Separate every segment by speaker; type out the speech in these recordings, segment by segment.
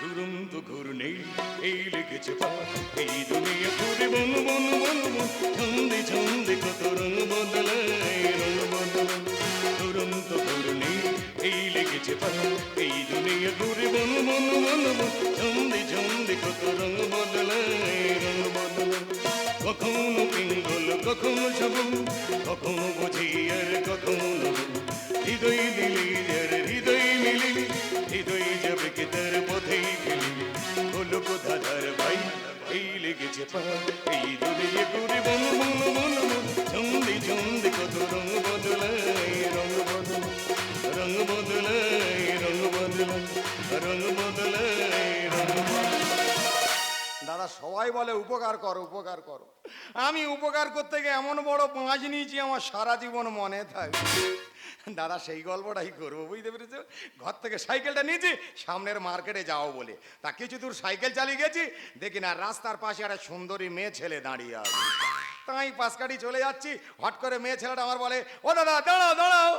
Speaker 1: দুরন্ত ঘুর নেই, এই লেগেছে পা এই দুনিয়া ঘুরে বন বন বন বন ছন্দে ছন্দে কত রং বদলায় রং বদলায়। দুরন্ত ঘুর নেই, এই লেগেছে পা এই দুনিয়া ঘুরে বন বন বন বন ছন্দে ছন্দে কত রং বদলায় রং বদলায়। কখনো পিঙ্গল, কখনো সবুজ, কখনো বুঝি আর কখনো হৃদয় দিলি যার হৃদয় মিলি হৃদয় যাবে কি তার পথেই গেলি হলো কোথা ধার ভাই, এই লেগেছে পা, এই দুনিয়া ঘুরে বন বন বন
Speaker 2: সবাই বলে, উপকার করো উপকার করো। আমি উপকার করতে গিয়ে এমন বড় পাঁচ নিয়েছি, আমার সারা জীবন মনে থাকবে দাদা, সেই গল্পটাই করব, বুঝতে পেরেছ? ঘর থেকে সাইকেলটা নিয়েছি, সামনের মার্কেটে যাও বলে। তা কিছু দূর সাইকেল চালিয়ে গেছি, দেখি না, রাস্তার পাশে একটা সুন্দরী মেয়ে ছেলে দাঁড়িয়ে আছে। তাই পাশ কাটি চলে যাচ্ছি হট করে মেয়ে ছেলেটা আমার বলে, ও দাদা, দাঁড়াও দাঁড়াও।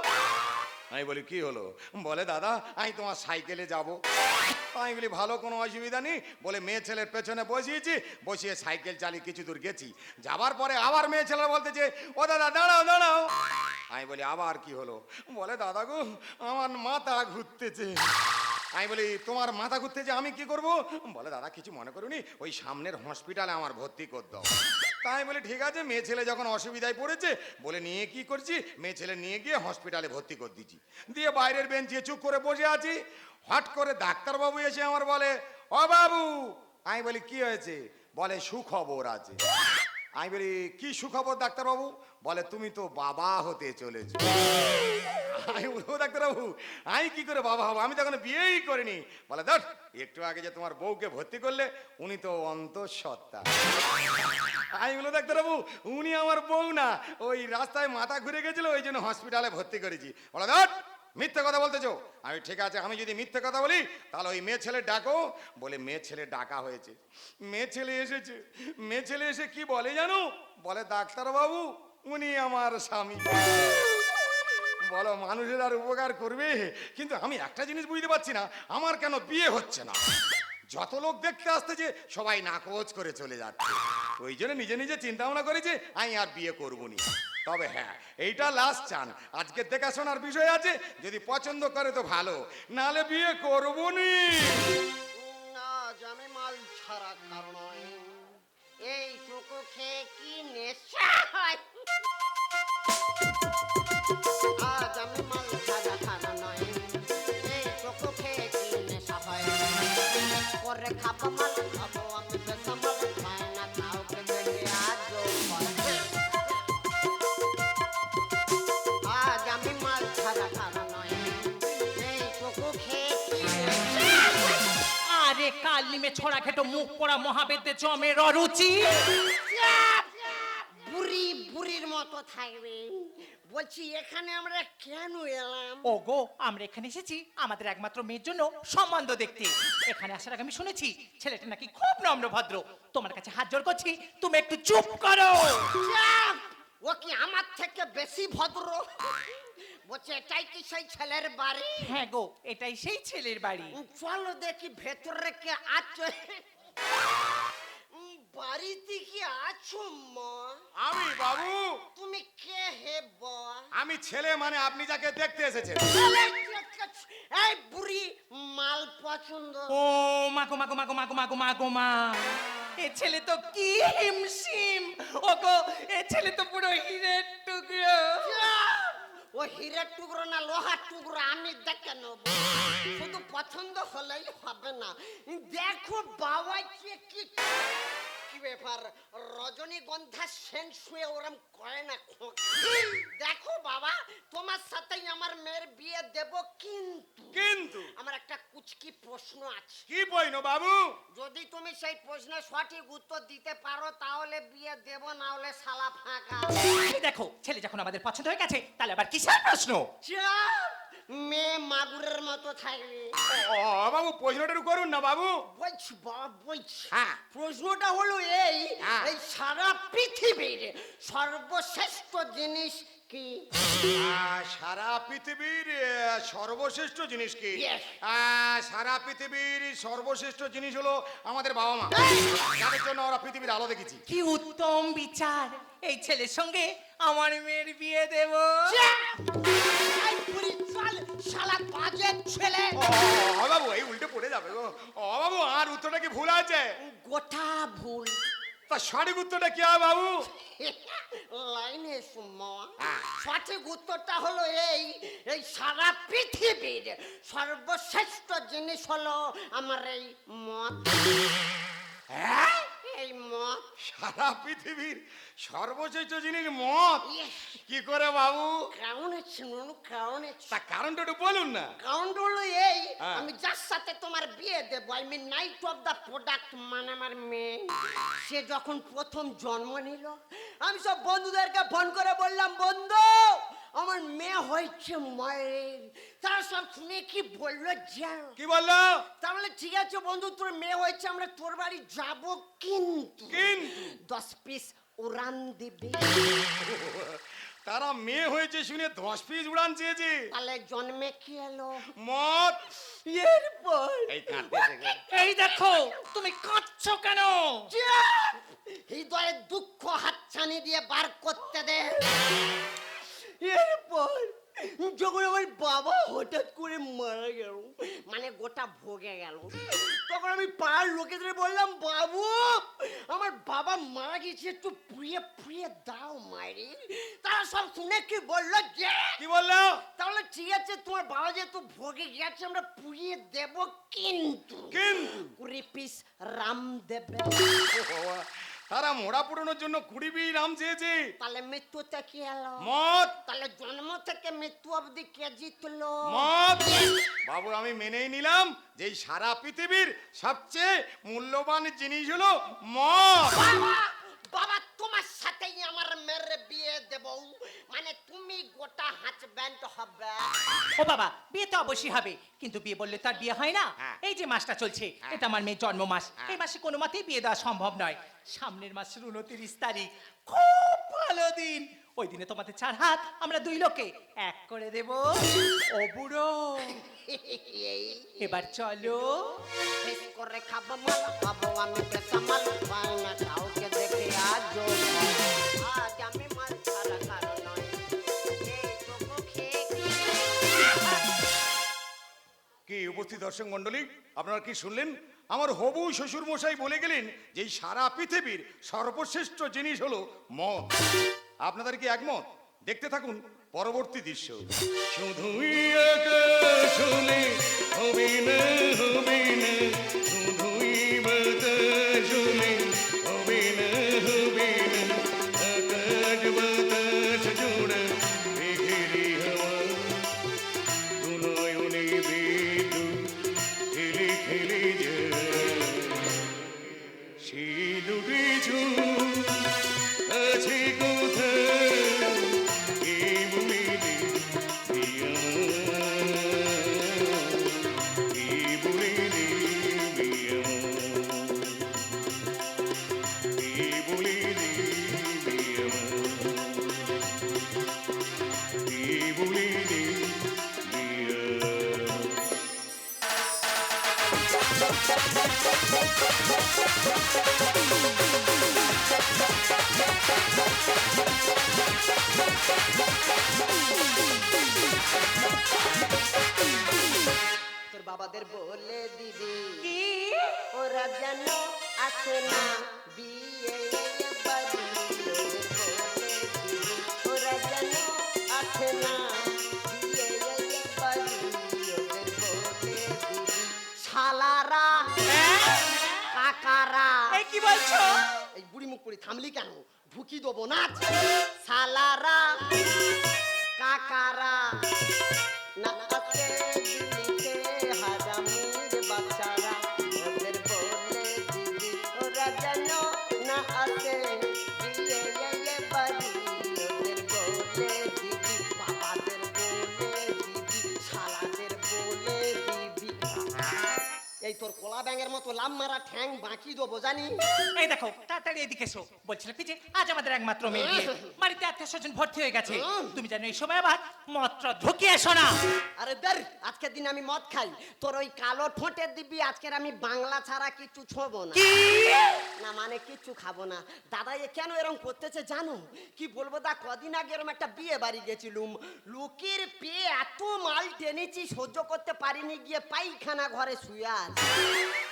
Speaker 2: আমি বলি, কি হলো? বলে, দাদা, আমি তোমার সাইকেলে যাব। আমি বলি, ভালো কোনো অসুবিধা নেই। বলে, মেয়ে ছেলের পেছনে বসিয়েছি, বসিয়ে সাইকেল চালিয়ে কিছু দূর গেছি। যাবার পরে আবার মেয়ে ছেলে বলতেছে, ও দাদা, দাঁড়াও দাঁড়াও। আমি বলি, আবার কি হলো? বলে, দাদা গো, আমার মাথা ঘুরতেছে। আমি বলি, তোমার মাথা ঘুরতেছে, আমি কি করব? বলে, দাদা, কিছু মনে করুনি? ওই সামনের হসপিটালে আমার ভর্তি করে দাও। তাই বলে, ঠিক আছে, মেয়ে ছেলে যখন অসুবিধায় পড়েছে, বলে, নিয়ে কি করছি? মেয়ে ছেলে, নিয়ে গিয়ে হসপিটালে ভর্তি করে দিচ্ছি। দিয়ে বাইরের বেঞ্চে চুপ করে বসে আছি। হট করে ডাক্তারবাবু এসে আমার বলে, ও বাবু! আমি বলি, কি হয়েছে? বলে, সুখবর আছে। আমি বলি, কি সুখবর ডাক্তারবাবু? বলে, তুমি তো বাবা হতে চলেছো। আমি বলব ডাক্তারবাবু, আমি কি করে বাবা হব? আমি তো এখনও বিয়েই করিনি। বলে, ধর, একটু আগে যে তোমার বউকে ভর্তি করলে, উনি তো অন্তঃসত্ত্বা। আমি বলো ডাক্তারবাবু উনি আমার বউ না। ওই রাস্তায় মাথা ঘুরে গেছিল, ওই জন্য হসপিটালে ভর্তি করেছি। বলে মিথ্যে কথা বলতেছো। আমি ঠিক আছে, আমি যদি মিথ্যে কথা বলি, তাহলে ওই মেয়ে ছেলে ডাকো। বলে মেয়ে ছেলে ডাকা হয়েছে। মেয়ে ছেলে এসেছে। মেয়ে ছেলে এসে কি বলে জানো? বলে ডাক্তারবাবু উনি আমার স্বামী। বলো, মানুষের আর উপকার করবে? কিন্তু আমি একটা জিনিস বুঝতে পারছি না, আমার কেন বিয়ে হচ্ছে না? যত লোক দেখতে আসতেছে সবাই নাকচ করে চলে যাচ্ছে। ওই জন্য নিজে নিজে চিন্তা ভাবনা করেছে আমি আর বিয়ে করব নি তবে হ্যাঁ এইটা লাস্ট চান। আজকে দেখাশোনার বিষয় আছে, যদি পছন্দ করে তো ভালো নালে বিয়ে করব নি
Speaker 3: খেটো মুখ পড়া মহাবেদ্যে জমের অরুচি
Speaker 4: বুড়ি বুড়ির মতো থাকবে। বলছি এখানে আমরা কেন এলাম?
Speaker 3: ও গো আমরা এখানে এসেছি আমাদের একমাত্র মেয়ের জন্য সম্বন্ধ দেখতে। এখানে আসার আগে আমি শুনেছি ছেলেটা নাকি খুব নম্র ভদ্র। তোমার কাছে হাত জোর করছি তুমি একটু চুপ করো।
Speaker 4: ও কি আমার থেকে বেশি ভদ্র? বলছে এটাই কি সেই ছেলের বাড়ি?
Speaker 3: হ্যাঁ গো এটাই সেই ছেলের বাড়ি।
Speaker 4: চলো দেখি ভেতরে কে আছো। বাড়িতে কি আছো মা?
Speaker 2: আমি বাবু।
Speaker 4: তুমি কে হে বা?
Speaker 2: আমি ছেলে মানে আপনি যাকে দেখতে এসেছেন।
Speaker 4: এই বুড়ি মাল পছন্দ।
Speaker 3: ও মাগো মাগো মাগো মাগো মাগো মাগো মা এ ছেলে তো কি হিমশিম। ও গো এ ছেলে তো পুরো হিরের টুকরো।
Speaker 4: ও হীরের টুকরো না লোহার টুকরো, আমি দেখে নেব। শুধু পছন্দ হলেই হবে না। দেখো বাবা কে কি ব্যাপার রজনীগন্ধা সেন শুয়ে ওরম করে না দেখো বাবা তোমার সাথেই আমার মেয়ের বিয়ে দেব কিন্তু
Speaker 2: কিন্তু?
Speaker 4: আমার একটা কুচকি প্রশ্ন আছে।
Speaker 2: কি বইনো বাবু?
Speaker 4: যদি তুমি সেই প্রশ্নের সঠিক উত্তর দিতে পারো তাহলে বিয়ে দেব না হলে শালা ফাঁকা।
Speaker 3: দেখো ছেলে যখন আমাদের পছন্দ হয়ে গেছে তাহলে আবার কিসের প্রশ্ন?
Speaker 4: চাপ! মেয়ে মাগুরের মতো থাকবে।
Speaker 2: ও বাবু প্রশ্নটা একটু করুন না বাবু।
Speaker 4: বলছি বাবা বলছি।
Speaker 2: হ্যাঁ।
Speaker 4: প্রশ্নটা হলো এই
Speaker 2: হ্যাঁ।
Speaker 4: এই সারা পৃথিবীর সর্বশ্রেষ্ঠ জিনিস কি?
Speaker 2: আহ, সারা পৃথিবীর সর্বশ্রেষ্ঠ জিনিস কি? সারা পৃথিবীর সর্বশ্রেষ্ঠ জিনিস হলো আমাদের বাবা মা। যাদের জন্য ওরা পৃথিবীর আলো দেখেছি।
Speaker 3: কি উত্তম বিচার। এই ছেলের সঙ্গে আমার মেয়ের বিয়ে দেব।
Speaker 4: শালা বাজে ছেলে।
Speaker 2: ও বাবু এই উল্টে পড়ে যাবে গো। ও বাবু আর উত্তরটা কি ভুল আছে?
Speaker 4: গোটা ভুল।
Speaker 2: তা সঠিক উত্তরটা কি হয় বাবু?
Speaker 4: লাইনে সঠিক উত্তরটা হলো এই এই সারা পৃথিবীর সর্বশ্রেষ্ঠ জিনিস হলো আমার এই মত
Speaker 2: সারা পৃথিবীর সর্বশ্রেষ্ঠ জিনিস মত। কি করে বাবু?
Speaker 4: কারণ হচ্ছে নুনু কারণ
Speaker 2: তা কারণটা একটু বলুন না।
Speaker 4: কারণ হলো এই
Speaker 2: হ্যাঁ।
Speaker 4: আমি যার সাথে তোমার বিয়ে দেবো I mean night of the product মানে আমার মেয়ে। সে যখন প্রথম জন্ম নিল আমি সব বন্ধুদেরকে ফোন করে বললাম বন্ধু আমার মেয়ে হয়েছে মায়ের। তারা সব শুনে কি বলল জানো?
Speaker 2: কি বলল?
Speaker 4: তাহলে ঠিক আছে বন্ধু তোর মেয়ে হয়েছে আমরা তোর বাড়ি যাব কিন্তু
Speaker 2: কিন্তু?
Speaker 4: দশ পিস উড়ান দিবি।
Speaker 2: তারা মেয়ে হয়েছে শুনে দশ পিস উড়ান চেয়েছে।
Speaker 4: তাহলে জন্মে কি এলো?
Speaker 2: মত
Speaker 4: এরপর?
Speaker 2: এই।
Speaker 3: এই দেখো তুমি কাঁদছো কেন?
Speaker 4: চুপ! হৃদয়ে দুঃখ হাতছানি দিয়ে বার করতে দে। এরপর যখন আমার বাবা হঠাৎ করে মারা গেল মানে গোটা ভোগে গেল তখন আমি পাড়ার লোকেদের বললাম বাবু আমার বাবা মারা গেছে একটু পুড়িয়ে পুড়িয়ে দাও মায়েরি। তারা সব শুনে কি বলল যে
Speaker 2: কি বলল?
Speaker 4: তাহলে ঠিক আছে তোমার বাবা যেহেতু ভোগে গেছে আমরা পুড়িয়ে দেব কিন্তু।
Speaker 2: কিন্তু?
Speaker 4: কুড়ি পিস রাম দেবে।
Speaker 2: তারা মোড়া পুরনোর জন্য কুড়ি বি নাম চেয়েছে।
Speaker 4: তাহলে মৃত্যু থেকে এলো।
Speaker 2: মত
Speaker 4: তাহলে জন্ম থেকে মৃত্যু অবধি কে জিতলো?
Speaker 2: মত বাবু আমি মেনেই নিলাম যে সারা পৃথিবীর সবচেয়ে মূল্যবান জিনিস হলো মত
Speaker 4: বাবা বাবা তোমার সাথেই আমার মেয়ের বিয়ে দেব মানে তুমি গোটা হাজব্যান্ড হবে।
Speaker 3: ও বাবা বিয়ে তো অবশ্যই হবে। কিন্তু বিয়ে বললে তার বিয়ে হয় না।
Speaker 2: হ্যাঁ।
Speaker 3: এই যে মাসটা চলছে এটা আমার মেয়ের জন্ম মাস এই মাসে কোনো মতেই বিয়ে দেওয়া সম্ভব নয়। সামনের মাসের উনত্রিশ তারিখ। খুব ভালো দিন। ওই দিনে তোমাদের চার হাত আমরা দুই লোকে এক করে দেব। ও বুড়ো।
Speaker 4: এই
Speaker 3: এবার চলো।
Speaker 4: বেশ করে খাব মাল খাব আমি পেশা মাল পাই না
Speaker 2: উপস্থিত দর্শক মন্ডলী আপনারা কি শুনলেন? আমার হবু শ্বশুর মশাই বলে গেলেন যে সারা পৃথিবীর সর্বশ্রেষ্ঠ জিনিস হলো মদ। আপনাদের কি একমত? দেখতে থাকুন পরবর্তী দৃশ্য। শুধুই
Speaker 4: বাবাদের বলে দিবি।
Speaker 3: কি?
Speaker 4: ওরা যেন আসে না বিয়ে বাড়ি ওরা যেন না শালারা কাকারা
Speaker 3: এই কি বলছো?
Speaker 4: এই বুড়ি মুখ পুরি থামলি কেন? ঢুকি দেবো না সালারা কাকারা দিলিতে এই তোর কোলা ব্যাঙের মতো লাভ মারা ঠ্যাং বাঁকি দেবো জানি।
Speaker 3: এই দেখো তাড়াতাড়ি এদিকে এসো বলছিল কি যে আজ আমাদের একমাত্র মেয়ে। বিয়ে। বাড়িতে আত্মীয় স্বজন ভর্তি হয়ে গেছে। তুমি জানো এই সময় আবার মত্র ঢুকিয়ে এসো না।
Speaker 4: আরে দের আজকের দিন আমি মদ খাই। তোর ওই কালো ঠোঁটের দিবি আজকের আমি বাংলা ছাড়া কিছু ছোবো না।
Speaker 3: কি?
Speaker 4: না মানে কিচ্ছু খাব না। দাদা এ কেন এরকম করতেছে জানো? কি বলব দা কদিন আগে এরকম একটা বিয়ে বাড়ি গেছিলুম। লোকের পেয়ে এত মাল টেনেছি সহ্য করতে পারিনি গিয়ে পাইখানা ঘরে শুয়ে আছে।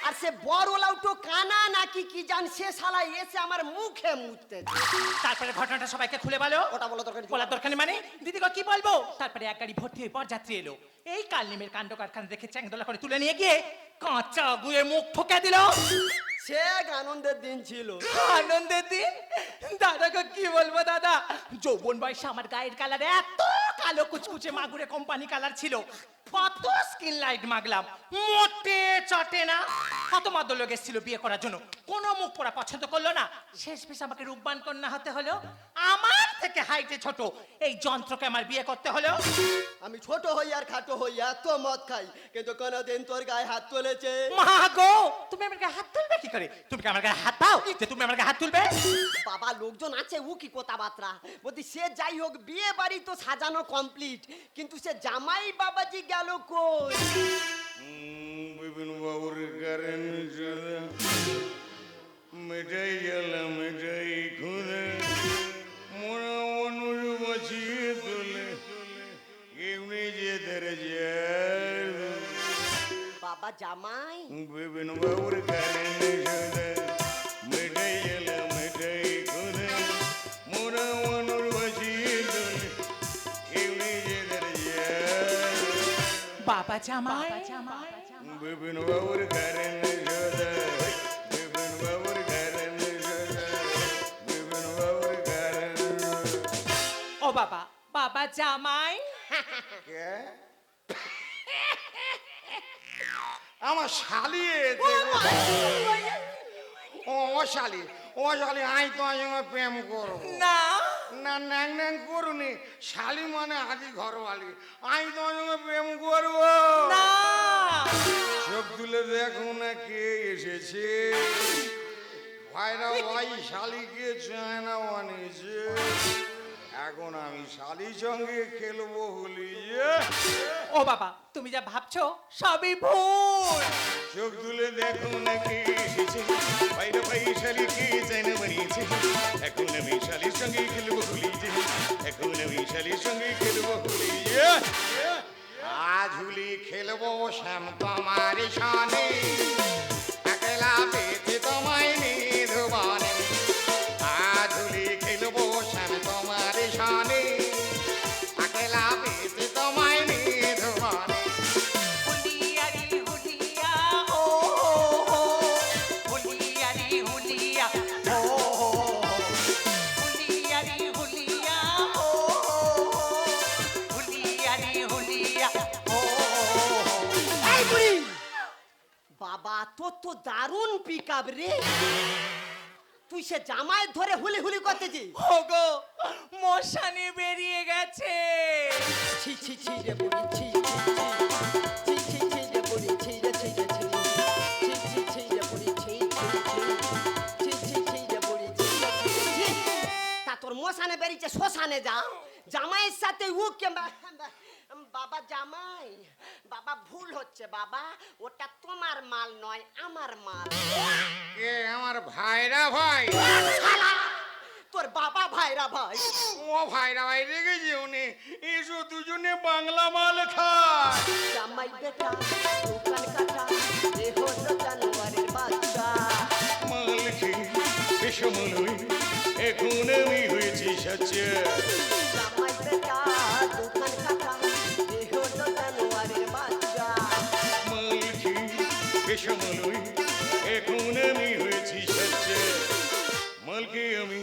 Speaker 4: আর সে বড় লাউটো কানা নাকি কি জান সে শালা এসে আমার মুখে মুততে
Speaker 3: তারপরে ঘটনাটা সবাইকে খুলে বলো।
Speaker 4: ওটা বলো দরকার
Speaker 3: বলার দরকার নেই মানে? দিদি কি বলব? তারপরে এক গাড়ি ভর্তি হয়ে বরযাত্রী এলো। এই কালনিমের কাণ্ড কারখানা দেখে চ্যাংদোলা করে তুলে নিয়ে গিয়ে কাঁচা গুয়ে মুখ ঠোকে দিল।
Speaker 4: সে আনন্দের দিন ছিল।
Speaker 3: আনন্দের দিন? দাদাকে কি বলব দাদা? যৌবন বয়সে আমার গায়ের কালার এত কালো কুচকুচে মাগুরে কোম্পানি কালার ছিল। কত স্কিন লাইট মাগলাম। মোটে চটে না। কত মদ্য লোক এসেছিল বিয়ে করার জন্য। কোনো মুখ পড়া পছন্দ করল না। শেষ পেশ আমাকে রূপবান কন্যা হতে হলো। আমার থেকে হাইটে ছোট এই যন্ত্রকে আমার বিয়ে করতে হলো।
Speaker 4: আমি ছোট হই আর খাটো হই এত মদ খাই কিন্তু কোনোদিন তোর গায়ে হাত তুলেছে।
Speaker 3: মা গো তুমি আমার গায়ে হাত তুলবে কি করে? তুমি কি আমার গায়ে হাত দাও যে তুমি আমার গায়ে হাত তুলবে?
Speaker 4: বাবা লোকজন আছে ও কি কথাবার্তা? বলছি সে যাই হোক বিয়ে বাড়ি তো সাজানো কমপ্লিট কিন্তু সে জামাই বাবাজি গেল কই?
Speaker 2: বিপিন বাবুর কারণ মিটাই গেল মিটাই খুলে যে ধরে
Speaker 4: বাবা জামাই।
Speaker 3: জামাই।
Speaker 2: বিপিন বাবুর কারণ বিপিন বাবুর কারণ বিপিন বাবুর কারণ
Speaker 3: ও বাবা বাবা জামাই।
Speaker 2: কে আমার শালি ও শালি ও শালি। আই তোমার সঙ্গে প্রেম করব।
Speaker 3: না।
Speaker 2: না ন্যাং ন্যাং করুনি। শালি মানে হাজি ঘরওয়ালি। আমি তোমার সঙ্গে প্রেম করব।
Speaker 3: না।
Speaker 2: চোখ তুলে দেখো না কে এসেছে। ভাইরা ভাই শালিকে চায়না বানিয়েছে। এখন আমি শালির সঙ্গে খেলব হলি। যে
Speaker 3: ও বাবা তুমি যা ভাবছ সবই ভুল।
Speaker 2: চোখ তুলে দেখো না কে এসেছে। ভাইরা ভাই শালিকে চায়না বানিয়েছে। এখন আমি শালির সঙ্গে খেলব হলি যে এখন আমি শালির সঙ্গে খেলব যে আজ হুলি খেলব শ্যাম তোমার সানে একলা পেতে
Speaker 4: তোর তো দারুণ পিক রে তুই সে জামাই ধরে হুলি হুলি করতেছি
Speaker 3: ওগো মশানি বেরিয়ে গেছে
Speaker 4: ছি ছি ছি রে বুড়ি ছি ছি ছি ছি রে বুড়ি ছি রে ছি রে ছি তোর মশানে বেরিয়েছে শ্মশানে যা জামাইয়ের সাথে উ বাবা জামাই বাবা ভুল হচ্ছে বাবা। ওটা তোমার মাল নয় আমার মাল।
Speaker 2: কে আমার ভাইরা ভাই।
Speaker 4: শালা! তোর বাবা ভাইরা ভাই।
Speaker 2: ও ভাইরা ভাই রেখেছে উনি। এসো দুজনে বাংলা মাল খায়।
Speaker 4: জামাই বেটা দোকান কাটা এ হলো জানুয়ারির বাচ্চা।
Speaker 2: মাল খেয়ে বিষমলই এখন আমি হয়েছি সচ্ছে
Speaker 4: জামাই বেটা দোকান
Speaker 2: বিষমলই এখন আমি হয়েছি সচ্ছে মালকে আমি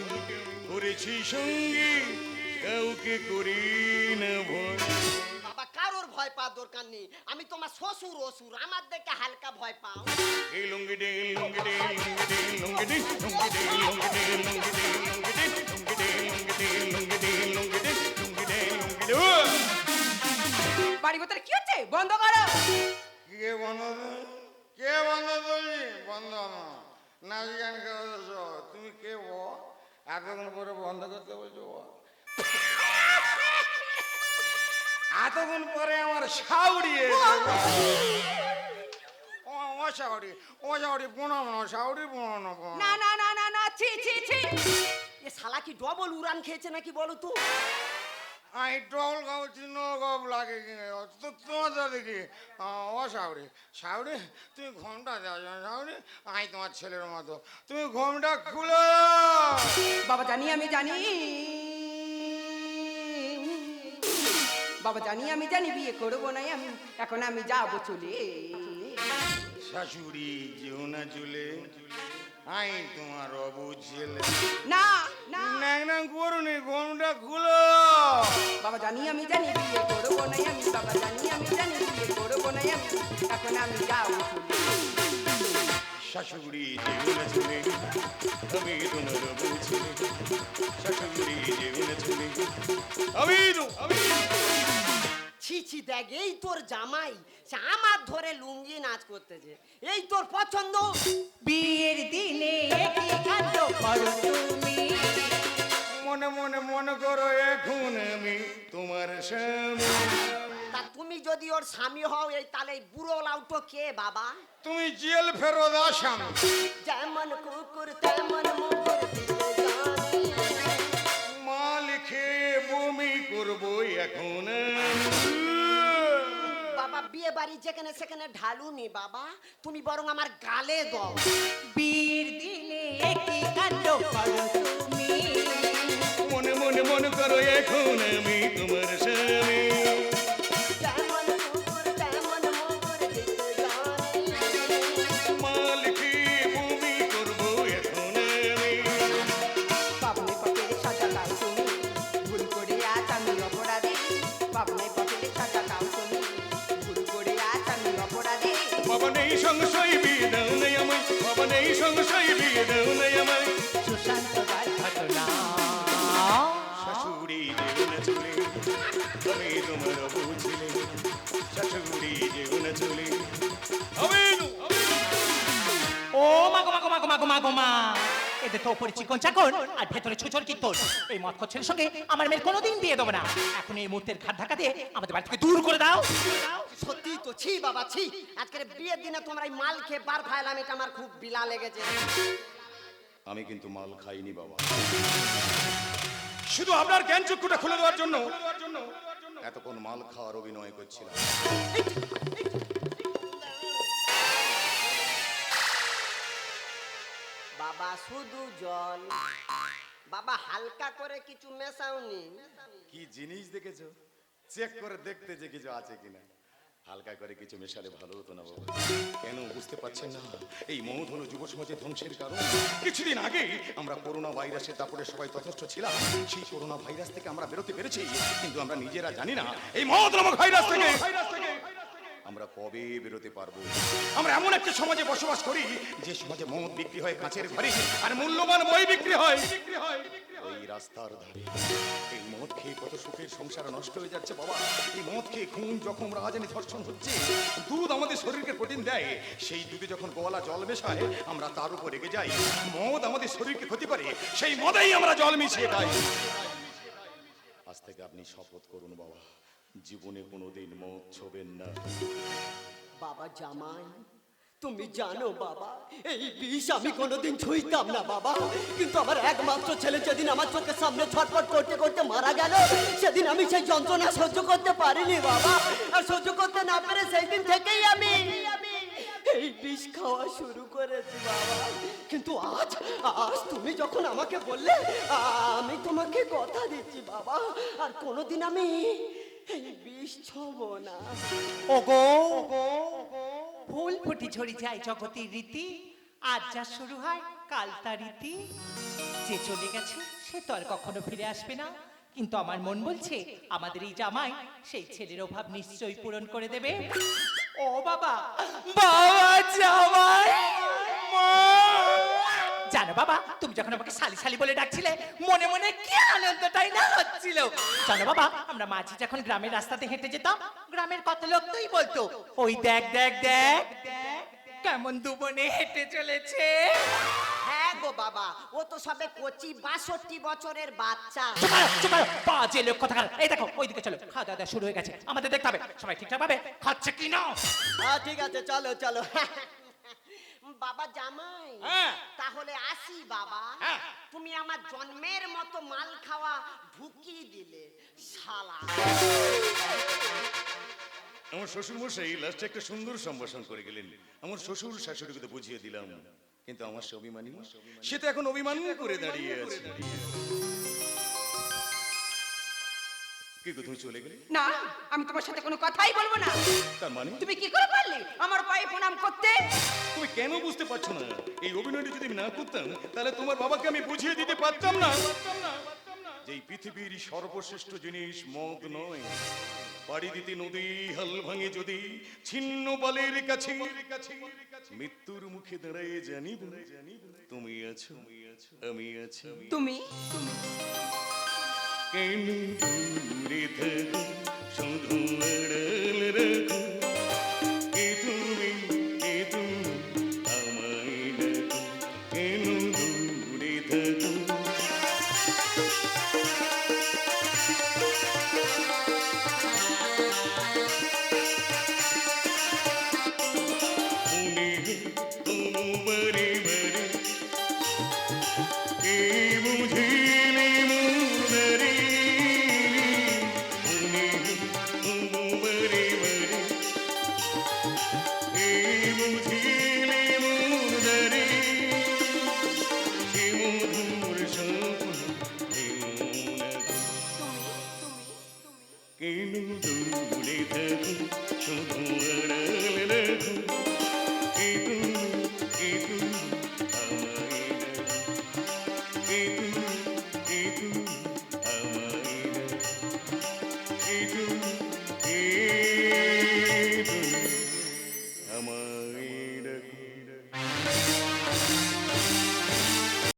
Speaker 2: করেছি সঙ্গী কাউকে করি না ভয়
Speaker 4: বাবা কারোর ভয় পাওয়ার দরকার নেই আমি তোমার শ্বশুর অসুর আমার দেখে হালকা ভয় পাও
Speaker 2: এই lungi day lungi day lungi day lungi day lungi day lungi day lungi day lungi day lungi day lungi day lungi day lungi day lungi day lungi day
Speaker 5: বাড়ি ভেতরে কি হচ্ছে বন্ধ করো
Speaker 2: কে বন্ধ কে বন্ধ বলছি বন্ধ নাচ গান কে তুমি কে বো এতক্ষণ পরে বন্ধ করতে বলছো বো এতক্ষণ পরে আমার সাউরি ও সাউরি ও সাউরি পুনো না সাউরি পুনো না
Speaker 4: না না না না না ছি ছি ছি। এ শালা কি ডবল উড়ান খেয়েছে নাকি বলো তো?
Speaker 2: গাও চিহ্ন গপ লাগে কি তো তোমার দাদি ও সাউরি সাউরি তুমি ঘোমটা দাও সাউরি আমি তোমার ছেলের মতো। তুমি ঘোমটা খুলে
Speaker 5: বাবা জানি আমি জানি। বাবা জানি আমি জানি বিয়ে করব না আমি। এখন আমি যাব চলে।
Speaker 2: শাশুড়ি যেও না চলে। আই তোমার অবুঝ ছেলে।
Speaker 5: না না।
Speaker 2: ন্যাং ন্যাং করুনি ঘোমটা খুলো।
Speaker 5: বাবা জানি আমি জানি বিয়ে করব না আমি বাবা জানি আমি জানি বিয়ে করব না আমি এখন আমি চলে
Speaker 1: শাশুড়ি যেও না চলে আমি তোমার অবুঝ ছেলে। শাশুড়ি যেও না চলে আমি তো আমি
Speaker 4: দেখ এই তোর জামাই সে আমার ধরে লুঙ্গি নাচ করতেছে। এই তোর পছন্দ?
Speaker 3: বিয়ের দিনে কি কাণ্ড করো তুমি।
Speaker 2: মনে মনে মনে করো এখন আমি তোমার স্বামী।
Speaker 4: তা তুমি যদি ওর স্বামী হও এই তাহলে বুড়ো লাউটো কে বাবা?
Speaker 2: তুমি জেল ফেরত আসামি।
Speaker 4: যেমন কুকুর তেমন মুকুর দিতে
Speaker 2: মাল খেয়ে বমি করব এখন আমি।
Speaker 4: বিয়ে বাড়ি যেখানে সেখানে ঢালু নি বাবা। তুমি বরং আমার গালে দাও।
Speaker 3: বীর দিলে কি কাণ্ড করো তুমি।
Speaker 1: মনে মনে মনে করো এখন আমি তোমার
Speaker 3: মাগো মাগো মাগো মাগো মাগো মা। এদের তো ওপরে চিকন চাকর আর ভেতরে ছুচর কীর্তন। এই মদ ছেলের সঙ্গে আমার মেয়ের কোনোদিন বিয়ে দেবো না। এখন এই মুহূর্তের ঘাট ধাক্কা দিয়ে আমাদের বাড়ি থেকে দূর করে দাও।
Speaker 4: সত্যি তো ছি বাবা ছি। আজকের বিয়ের দিনে তোমরা এই মাল খেয়ে বার ফাইলাম এটা আমার খুব বিলা লেগেছে।
Speaker 1: আমি কিন্তু মাল খাইনি বাবা।
Speaker 2: শুধু আপনার জ্ঞান চক্ষুটা খুলে দেওয়ার জন্য।
Speaker 1: এতক্ষণ মাল খাওয়ার অভিনয় করছিলাম।
Speaker 4: বাবা শুধু জল। বাবা হালকা করে কিছু মেশাওনি।
Speaker 1: কি জিনিস দেখেছ? চেক করে দেখতে যে কিছু আছে কিনা। হালকা করে কিছু মেশালে ভালো হতো না বাবা। কেন বুঝতে পারছেন না? এই মৌধ হলো যুব সমাজের ধ্বংসের কারণ। কিছুদিন আগে আমরা করোনা ভাইরাসের দাপটে সবাই যথেষ্ট ছিলাম। সেই করোনা ভাইরাস থেকে আমরা বেরোতে পেরেছি। কিন্তু আমরা নিজেরা জানি না, এই মৌধ নামক ভাইরাস থেকে আমরা কবে বেরোতে পারব? আমরা এমন একটা সমাজে বসবাস করি যে সমাজে মদ বিক্রি হয়, কাঁচের ঘরে, আর মূল্যবান বই বিক্রি হয়। ওই রাস্তার ধারে। এই মদ খেয়ে কত সুখের সংসার নষ্ট হয়ে যাচ্ছে বাবা। এই মদ খেয়ে খুন জখম রাজানি ধর্ষণ হচ্ছে, দুধ আমাদের শরীরকে প্রোটিন দেয়। সেই দুধে যখন গোয়ালা জল মেশায়, আমরা তার উপর রেগে যাই। মদ আমাদের শরীরকে ক্ষতি করে, সেই মদেই আমরা জল মিশিয়ে খাই। আজ থেকে আপনি শপথ করুন বাবা। জীবনে কোনোদিন মদ ছোবেন না।
Speaker 4: বাবা জামাই, তুমি জানো বাবা, এই বিষ আমি কোনোদিন ছুঁইতাম না বাবা। কিন্তু আমার একমাত্র ছেলে যেদিন আমার চোখের সামনে ছটফট করতে করতে মারা গেল, সেদিন আমি সেই যন্ত্রণা সহ্য করতে পারিনি বাবা। আর সহ্য করতে না পেরে সেই দিন থেকেই আমি এই বিষ খাওয়া শুরু করেছি বাবা। কিন্তু আজ আজ তুমি যখন আমাকে বললে, আমি তোমাকে কথা দিচ্ছি বাবা। আর কোনোদিন আমি এই বিষ ছব না
Speaker 3: ওগো। ফুল ফুটি ঝরি যায় জগতের রীতি আজ যা শুরু হয় কাল তা রীতি। যে চলে গেছে সে তো আর কখনো ফিরে আসবে না। কিন্তু আমার মন বলছে আমাদের এই জামাই সেই ছেলের অভাব নিশ্চয়ই পূরণ করে দেবে। ও বাবা বাবা জামাই জানো বাবা তুমি যখন আমাকে শালি শালি বলে ডাকছিলে মনে মনে কি আনন্দটাই না হচ্ছিল। জানো বাবা আমরা মাঝি যখন গ্রামের রাস্তাতে হেঁটে যেতাম গ্রামের কত লোক তুই বলতো ওই দেখ দেখ দেখ কেমন দুবনে হেঁটে চলেছে।
Speaker 4: হ্যাঁ গো বাবা ও তো সবে কচি বাষট্টি বছরের বাচ্চা।
Speaker 3: বাজে লোক কথা এই দেখো ওইদিকে চলো খাওয়া দাওয়া শুরু হয়ে গেছে আমাদের দেখতে হবে সবাই ঠিকঠাক ভাবে খাচ্ছে কি না
Speaker 4: হ্যাঁ ঠিক আছে চলো চলো। বাবা জামাই
Speaker 6: হ্যাঁ।
Speaker 4: তাহলে আসি বাবা।
Speaker 6: হ্যাঁ।
Speaker 4: তুমি আমার জন্মের মতো মাল খাওয়া ঢুকিয়ে দিলে শালা।
Speaker 2: আমার শ্বশুর মশাই লাস্টে একটা সুন্দর সম্ভাষণ করে গেলেন। আমার শ্বশুর শাশুড়িকে তো বুঝিয়ে দিলাম। কিন্তু আমার সে অভিমানী সে তো এখন অভিমান করে দাঁড়িয়ে আছে। কি গো, তুমি চলে গেলে?
Speaker 5: না আমি তোমার সাথে কোনো কথাই বলব না।
Speaker 2: তার মানে?
Speaker 5: তুমি কি করে পারলে আমার পায়ে প্রণাম করতে?
Speaker 2: তুমি কেন বুঝতে পারছ না? এই অভিনয়টা যদি না করতাম তাহলে তোমার বাবাকে আমি বুঝিয়ে দিতে পারতাম না। যে পৃথিবীর সর্বশ্রেষ্ঠ জিনিস মদ নয় বাড়ি দিতে নদী হাল ভাঙে যদি ছিন্ন বলের কাছে মৃত্যুর মুখে দাঁড়ায় জানি তুমি আছো আমি আছি।
Speaker 5: তুমি?
Speaker 2: কেন দূরে থাকো শুধু আড়াল